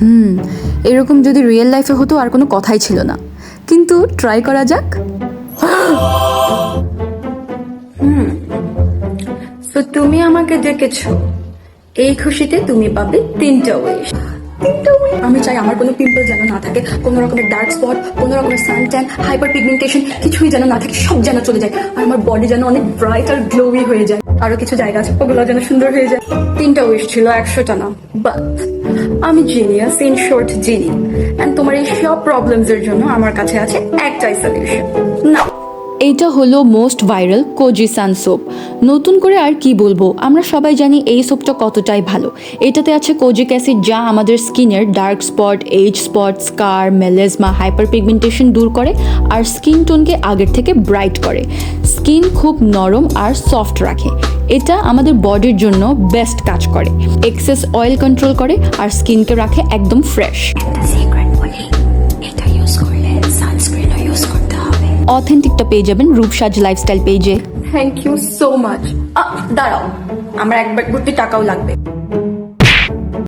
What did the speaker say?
হুম, এরকম যদি রিয়েল লাইফে হতো, আর কোনো কথাই ছিল না। কিন্তু ট্রাই করা যাক। তো তুমি আমাকে ডেকেছো। এই খুশিতে তুমি পাবে তিনটা উইশ আমি চাই আমার কোনো পিম্পল যেন না থাকে, কোনো রকমের ডার্ক স্পট কোনো রকমের সান ট্যান হাইপার পিগমেন্টেশন কিছুই যেন না থাকে, সব যেন চলে যায়, আর আমার বডি যেন অনেক ব্রাইট আর গ্লোই হয়ে যায়। আরও কিছু জায়গা আছে, ওগুলো যেন সুন্দর হয়ে যায়। তিনটা উইশ ছিল, একশোটা না বাট আমি genius in short genie and তোমার এই সব প্রবলেমস এর জন্য আমার কাছে আছে একটাই সলিউশন না। এইটা হলো most viral cozy sun soap নতুন করে আর কি বলব, আমরা সবাই জানি এই সোপটা কতটাই ভালো। এটাতে আছে কোজিক অ্যাসিড যা আমাদের স্কিনের dark spot age spot scar melasma hyperpigmentation দূর করে আর স্কিন টোনকে আগের থেকে ব্রাইট করে। স্কিন খুব নরম আর সফট রাখে। এটা আমাদের বডির জন্য বেস্ট কাজ করে। এক্সেস অয়েল কন্ট্রোল করে আর স্কিনকে রাখে একদম ফ্রেশ অথেন্টিকটা পেয়ে যাবেন রূপসাজ লাইফস্টাইল পেজে থ্যাংক ইউ সো মাচ দাঁড়াও। আমার একবার ঘুরতে টাকাও লাগবে।